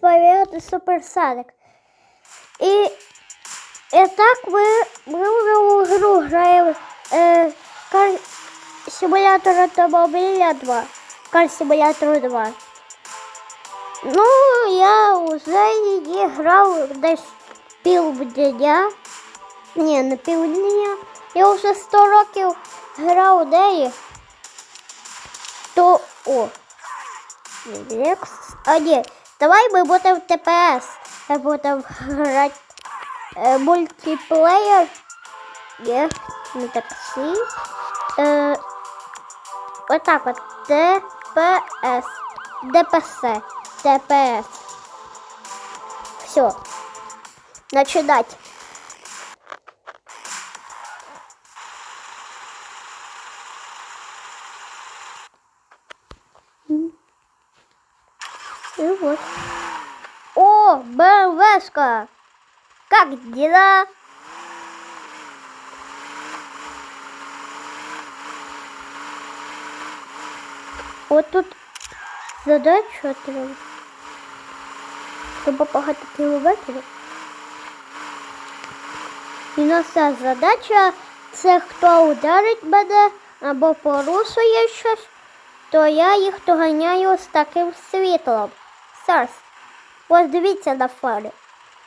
Привіт, з вами я Суперсаник. І, і так ми, ми вже у гру граємо е, кар... симулятор автомобіля 2. Кар симулятор 2. Ну, я вже її грав десь півдня. Ні, не півдня. Я вже 100 років грав неї. То о. Лекс. А ні, давай ми будемо в ТПС. Ми будемо грати е, мультиплеєр. Є, не таксі. Е, отак от. ТПС. ДПС. ТПС. Все. Начинать. И вот. О, БМВшка! Как дела? Вот тут задача треба. Щоб багато кілометрів. І наша задача це хто ударить мене або порушує щось, то я їх доганяю з таким світлом. Зараз. Ось дивіться на фари.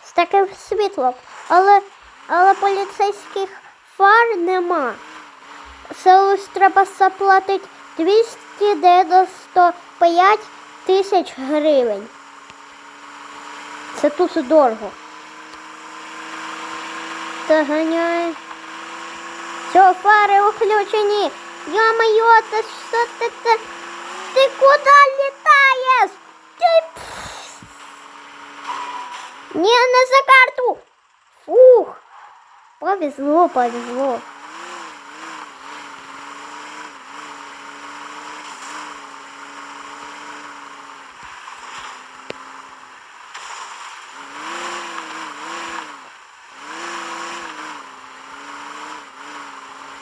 З таким світлом. Але, але поліцейських фар нема. Це треба заплатити 295 тисяч гривень. Це дуже дорого. Доганяє. Все, фари включені. Йо-моє, та що це? Ти куди літаєш? Ти... Ні, не за карту. Фух. Повезло, повезло.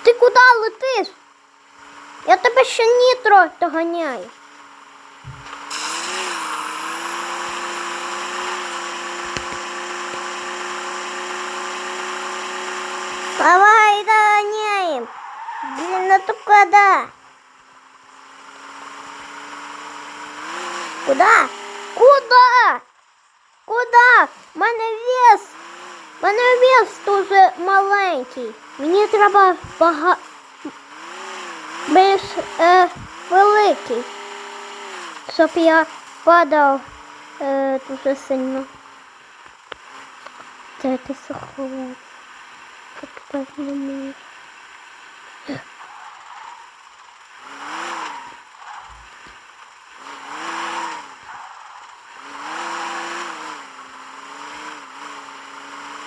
Ти куди летиш? Я тебе ще нітро доганяю. Давай догоняем. Блин, ну ты куда? Куда? Куда? Куда? У мене вес. У мене вес дуже маленький. Мені треба бага... більш е, великий. Щоб я падав е, дуже сильно. Де ти заховав? Estağfurullah.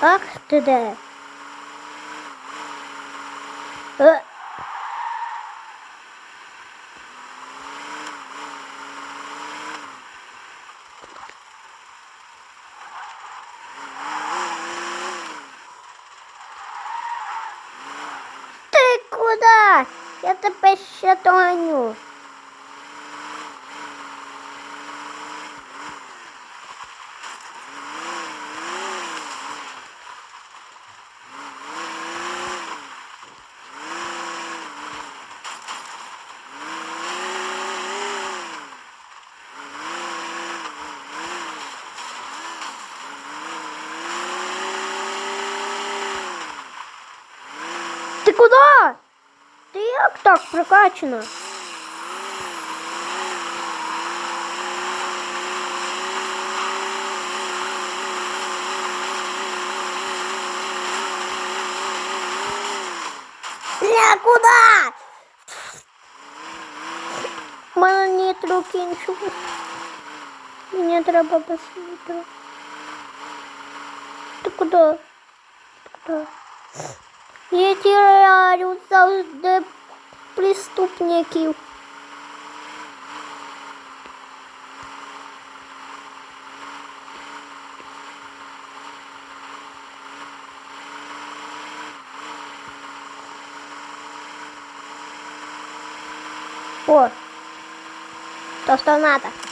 Ach, dede. E até peixe Antônio. так прокачана? Я куди? У мене нітро кінчилось. Мені треба без нітро. Ти куди? Ти куди? Я теряю завжди преступників. О, то что надо.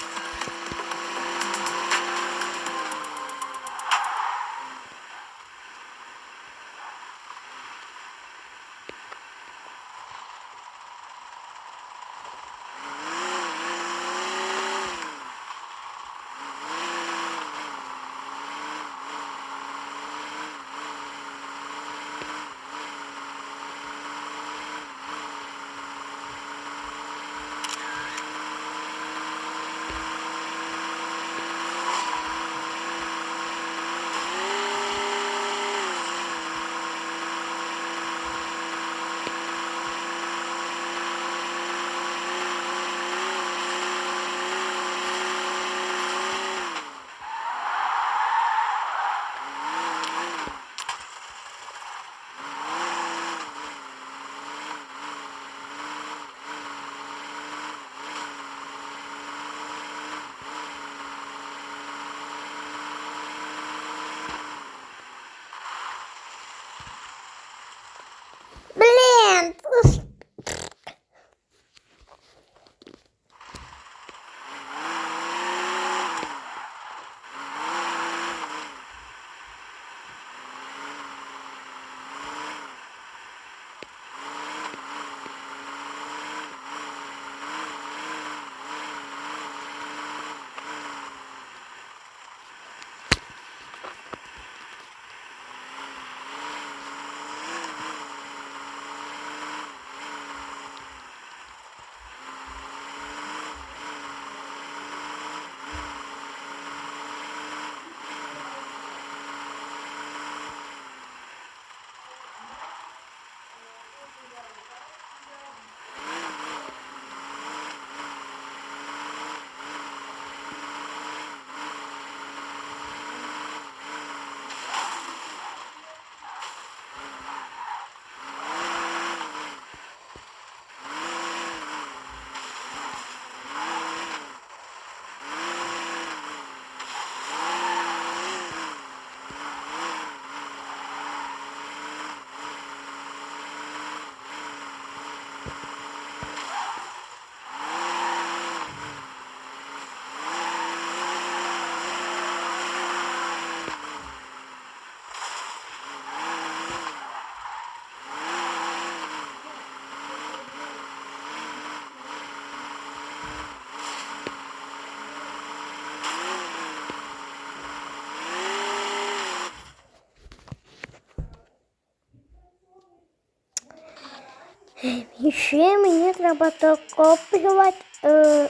І ще мені треба докоплювати е,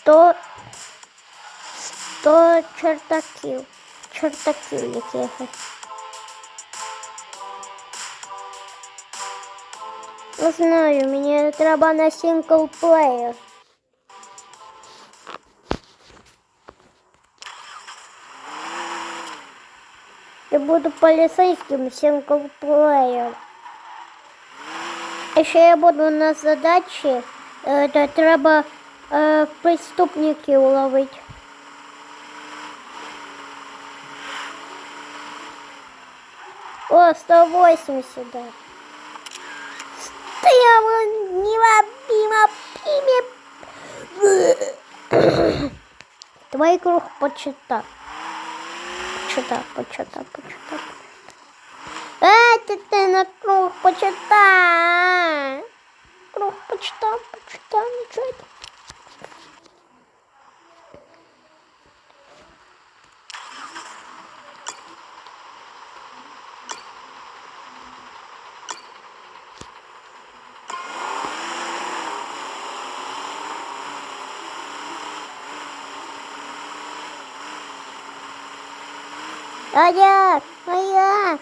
100, 100 чертаків. Чертаків якихось. Не знаю, мені треба на синглплеєр. Я буду поліцейським синглплеєр. А ще я буду на задачі, де треба е, преступників ловити. О, 180, да. Стояла невобима пиме. Твой круг почита. Почита, почита, почита. Е, ти, на круг почита. Круг почита, почита, нічого. А як?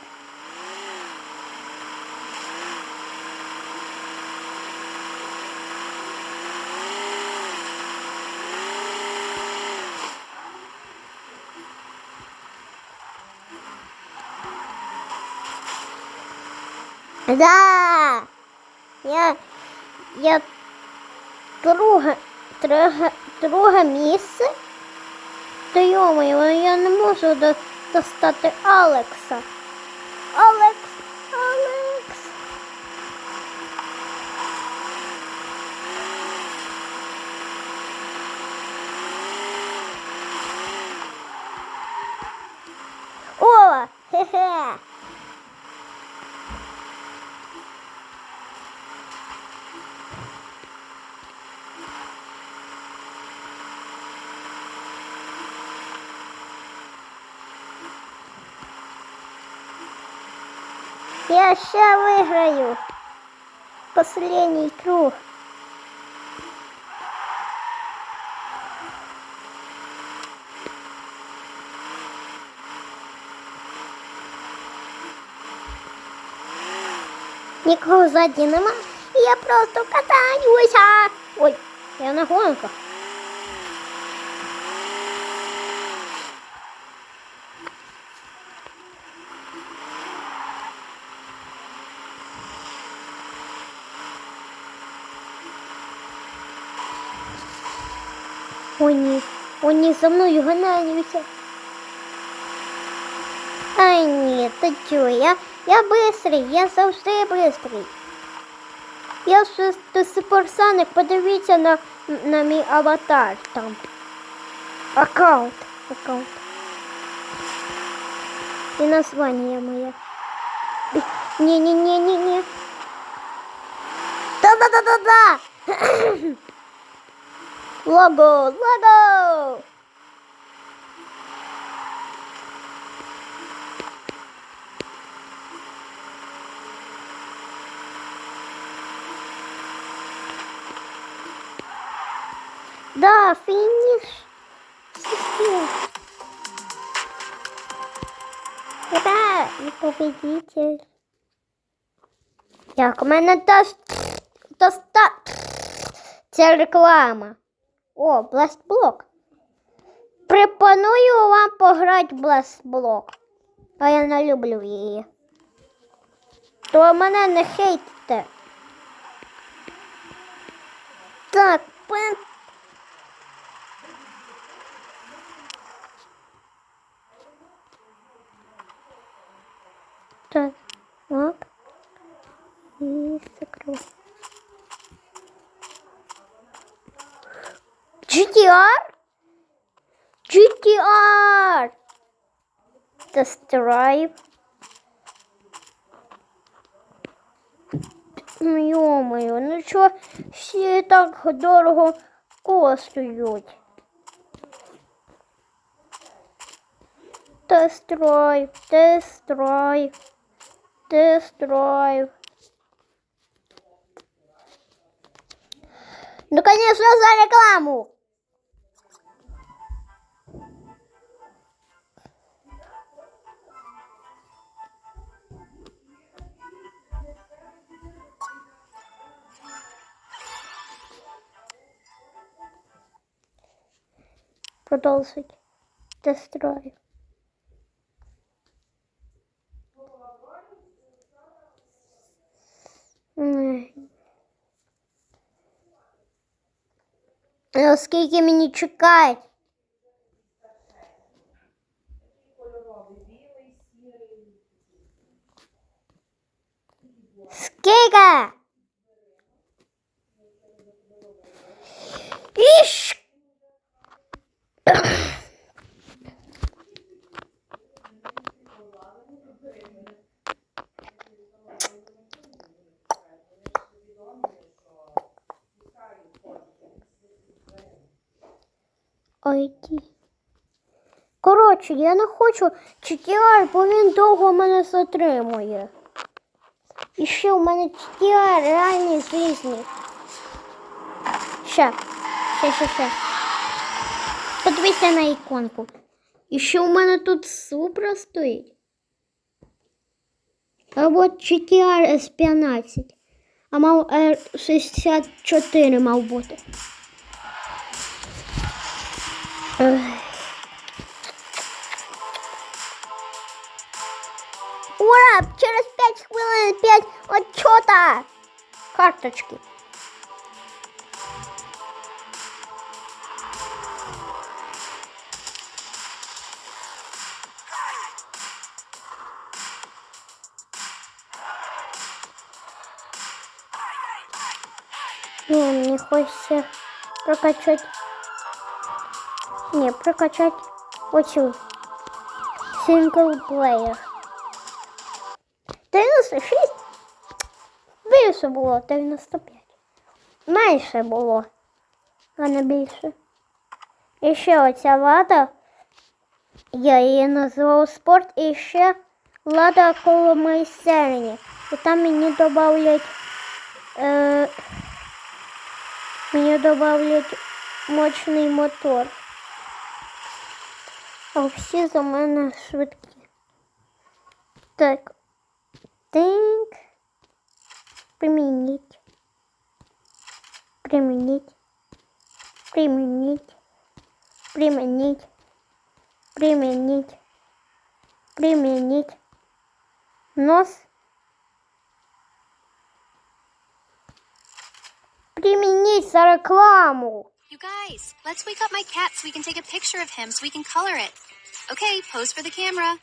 Да. Я, я друге, друге, друге місце. Та але я не можу достати Алекса. Я ще виграю. Последний круг. Нікого ззаді нема. і Я просто катаюся. Ой, я на гонках. О, ні. О, ні, за мною ганяються. Ай, ні, ти чого? Я, я бистрий, я завжди бистрий. Я ж ти суперсоник, подивіться на, на мій аватар там. Аккаунт. Аккаунт. І названня моє. Ні-ні-ні-ні-ні. Да-да-да-да-да! Лого, лого! Да, финиш. Ура, и победитель. Як у мене то, то. Це реклама. О, бластблок. Пропоную вам пограти в бластблок. А я не люблю її. То мене не хейтите. Так, пен... Так, Це Stripe. Ну йомою, ну що всі так дорого коштують? Тест-драйв, тест-драйв, тест-драйв. Ну, конечно, за рекламу! продолжить дострой. Э, Скільки мені чекать? ID. Коротше, я не хочу GTR, бо він довго мене затримує. І ще в мене GTR реальний жизни. Ще, ще, ще, ще. Подивися на іконку. І ще у мене тут Supra стоїть. Або GTR S15. А мав R64 мав бути. 5 хвилин 5 отчета! Карточки. Ну, мне хочется прокачать. Не, прокачать очень синглплеєр. 96? Більше було 95. Менше було, а не більше. І ще оця лада. Я її назвав спорт і ще лада коло майстерні. І там мені додають. Е, мені додають мощний мотор. А всі за мене швидкі. Так. Тинк. Примініть. Примініть. Примініть. Примініть. Примініть. Примініть. Нос. Примініть за рекламу. You guys, let's wake up my cat so we can take a picture of him so we can color it. Okay, pose for the camera.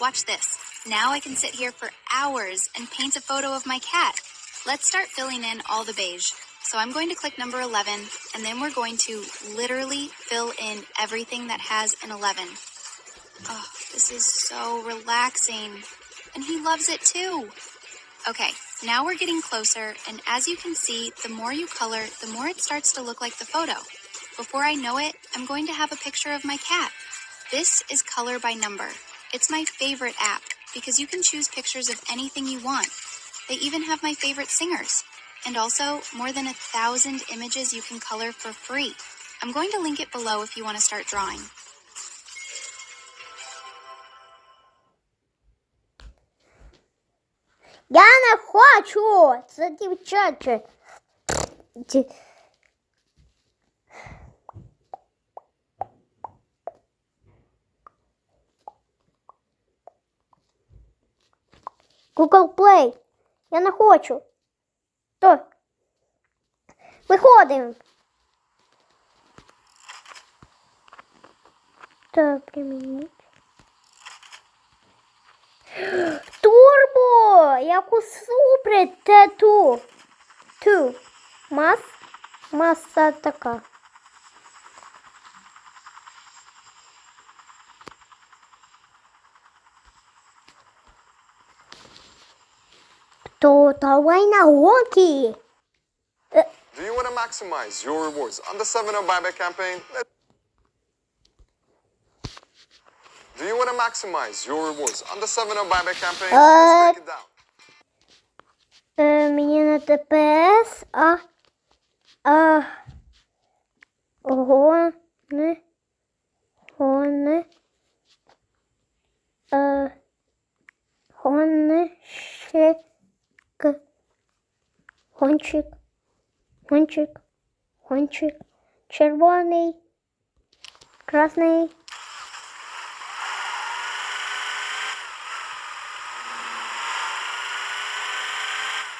Watch this. Now I can sit here for hours and paint a photo of my cat. Let's start filling in all the beige. So I'm going to click number 11, and then we're going to literally fill in everything that has an 11. Oh, this is so relaxing. And he loves it too. Okay, now we're getting closer, and as you can see, the more you color, the more it starts to look like the photo. Before I know it, I'm going to have a picture of my cat. This is Color by Number. It's my favorite app because you can choose pictures of anything you want. They even have my favorite singers. And also, more than a thousand images you can color for free. I'm going to link it below if you want to start drawing. Я не хочу. Це дівчаче. Google Play. Я не хочу. То. Виходимо. Так, примініть. Турбо! Як у супри Т2. Ту. Мас. Маса така. То давай на гонки. Do you want to maximize your rewards on the 7 Up buyback campaign? Let- Do you want to maximize your rewards on the 7 Up buyback campaign? Let's break it down. Е, мені на ТПС, а, а гони, гони, е, гонщик, гонщик, гонщик, гонщик, червоний, красний.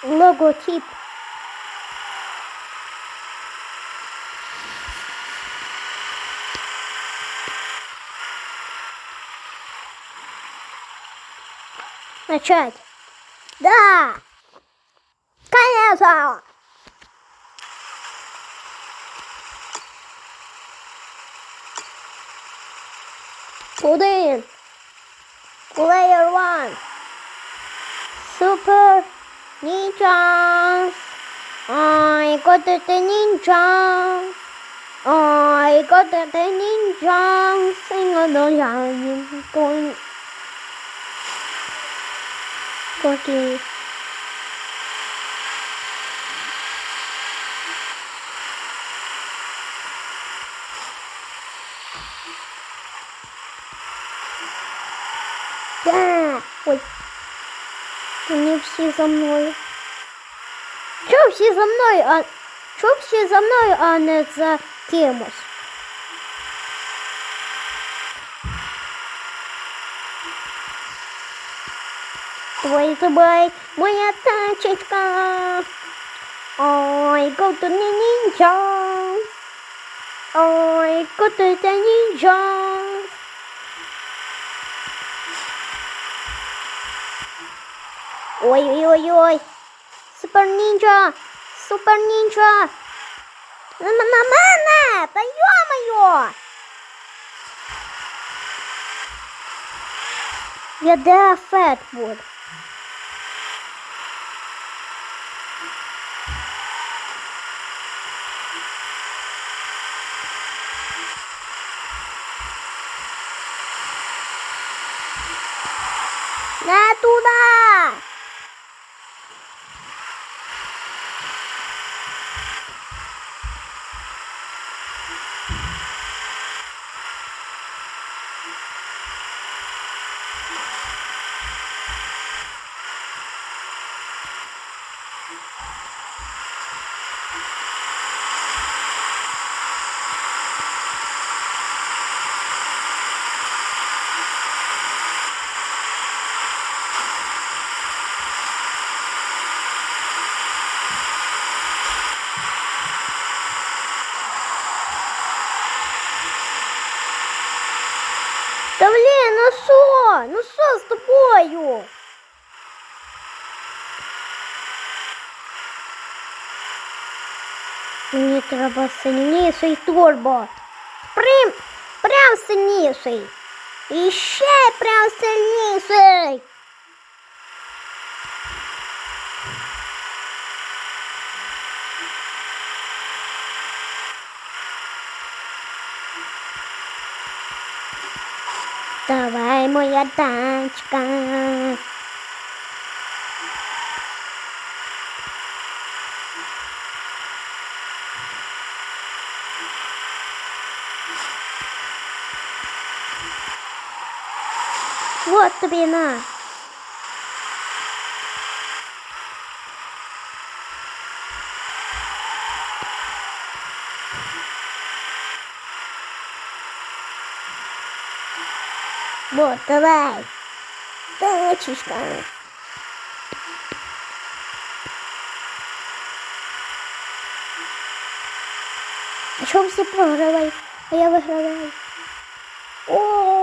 Логотип. Начать. Да. さ。Odin, Player One, Super Ninjas. I got the ninjas. I got the ninjas. Sing a little going. Cookie. Ой. Вони всі за мною. Чого всі за мною, а чого всі за мною, а не за кимось? Давай, давай, моя тачечка. Ой, the ninja. Ой, go to Ой-ой-ой-ой. Супер нінджа. Супер нінджа. На, мене! Та йо-моє! Я де Фетвуд? Не туди! Та блін, ну що? Ну що з тобою? Мені треба сильніший турбо. Прям, прям сильніший. І ще прям сильніший. Давай, моя тачка. Вот тобі на. Вот, давай. Давай, чушка. А чем все проигрывают? А я выигрываю. О!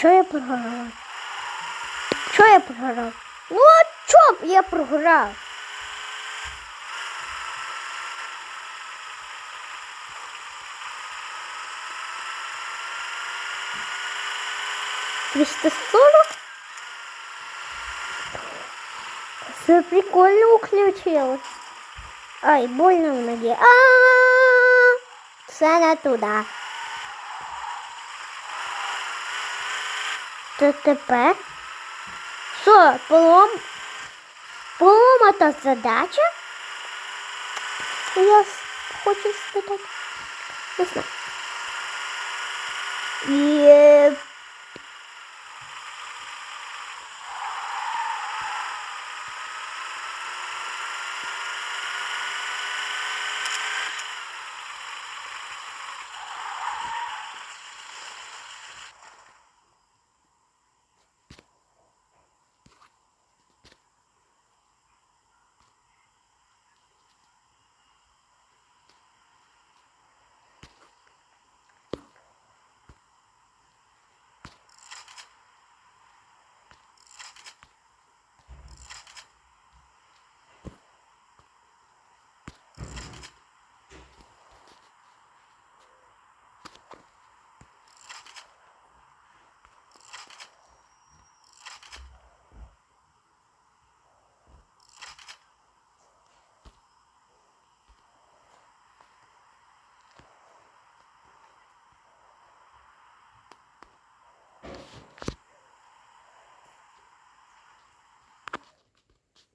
Чого я програв? Чого я програв? Ну, а чого б я програв? Двести сорок? Все прикольно включилось. Ай, больно в ноге. А-а-а! все не туди. То тепер що, полом... поломата задача? Я хочу спитати. Не знаю. І...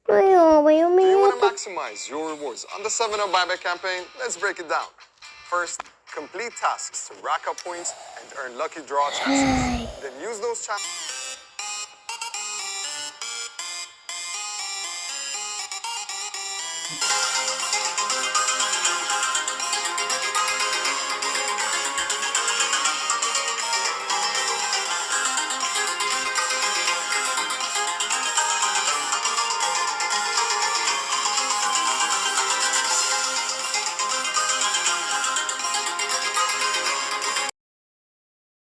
Wait, wait, wait. You want to maximize your rewards on the 7-Up buyback campaign? Let's break it down. First, complete tasks to rack up points and earn lucky draw chances. then use those chances.